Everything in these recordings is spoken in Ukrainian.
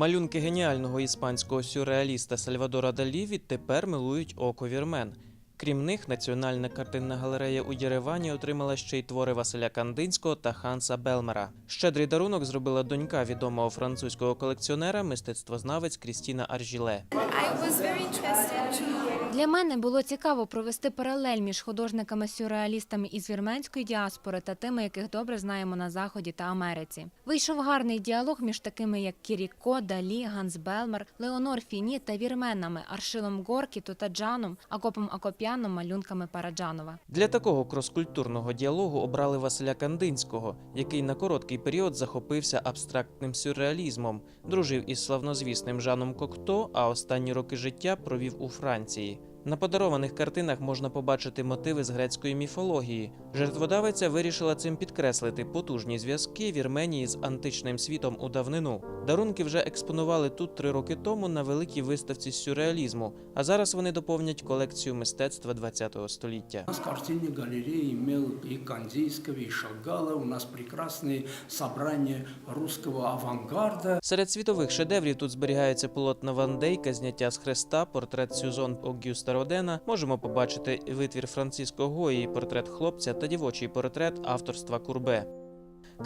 Малюнки геніального іспанського сюрреаліста Сальвадора Далі відтепер милують око вірмен. Крім них, національна картинна галерея у Єревані отримала ще й твори Василя Кандинського та Ханса Белмера. Щедрий дарунок зробила донька відомого французького колекціонера, мистецтвознавець Крістіна Аржіле. I was very Для мене було цікаво провести паралель між художниками-сюрреалістами із вірменської діаспори та тими, яких добре знаємо на Заході та Америці. Вийшов гарний діалог між такими, як Кіріко, Далі, Ганс Белмер, Леонор Фіні та вірменами Аршилом Горкі, Тутаджаном, Акопом Акопяном, малюнками Параджанова. Для такого кроскультурного діалогу обрали Василя Кандинського, який на короткий період захопився абстрактним сюрреалізмом, дружив із славнозвісним Жаном Кокто, а останні роки життя провів у Франції. На подарованих картинах можна побачити мотиви з грецької міфології. Жертводавиця вирішила цим підкреслити потужні зв'язки Вірменії з античним світом у давнину. Дарунки вже експонували тут три роки тому на великій виставці сюрреалізму, а зараз вони доповнять колекцію мистецтва ХХ століття. У нас картинная галерея имел и Кандийского, и Шагала. У нас прекрасные собрания русского авангарда. Серед світових шедеврів тут зберігаються полотна Ван Дейка, зняття з хреста, портрет Сюзон Огюста Родена. Можемо побачити витвір Франциско Гої, портрет хлопця та дівочий портрет авторства Курбе.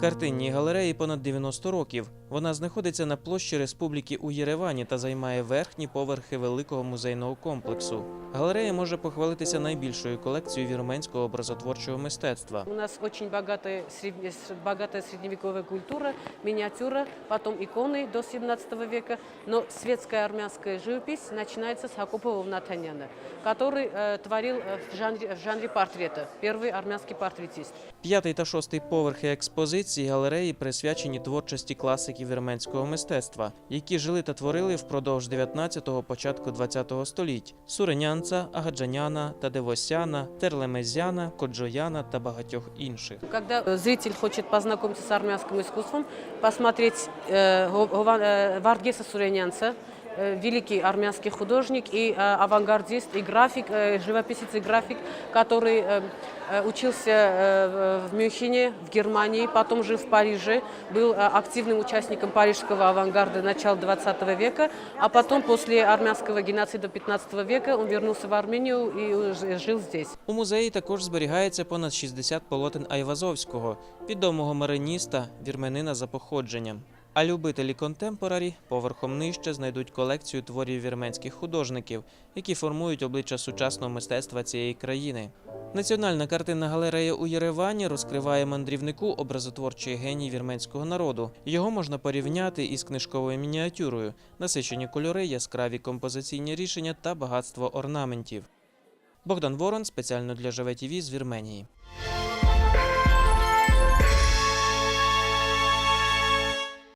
Картинній галереї понад 90 років. Вона знаходиться на площі Республіки у Єревані та займає верхні поверхи великого музейного комплексу. Галерея може похвалитися найбільшою колекцією вірменського образотворчого мистецтва. У нас очень богатая, средне- с- богатая средневековая культура, миниатюра, потом иконы до 17 века. Но светская армянская живопись начинается с Хакупова Натаняна, который э, творил э, в жанре, в жанре портрета. Первый армянский портретист. П'ятий та шостий поверхи експозиції галереї присвячені творчості класиків вірменського мистецтва, які жили та творили впродовж 19-го, початку 20-го століть: Суренянца, Агаджаняна, Тадевосяна, Терлемезяна, Коджояна та багатьох інших. Когда э, зритель хочет познакомиться с армянским искусством, посмотреть э, Го- Гова- э, Варгеса Суренянца, э, великий армянский художник и э, авангардист, и график, э, живописец и график, который э, э, учился э, в Мюнхене, в Германии, потом жил в Париже, был э, активным участником парижского авангарда начала 20 века, а потом после армянского геноцида 15 века он вернулся в Армению и уже жил здесь. У музеї також зберігається понад 60 полотен Айвазовського, відомого мариніста, вірменина за походженням. А любителі контемпорарі поверхом нижче знайдуть колекцію творів вірменських художників, які формують обличчя сучасного мистецтва цієї країни. Національна картинна галерея у Єревані розкриває мандрівнику образотворчий геній вірменського народу. Його можна порівняти із книжковою мініатюрою, насичені кольори, яскраві композиційні рішення та багатство орнаментів. Богдан Ворон спеціально для Живе ТІВІ з Вірменії.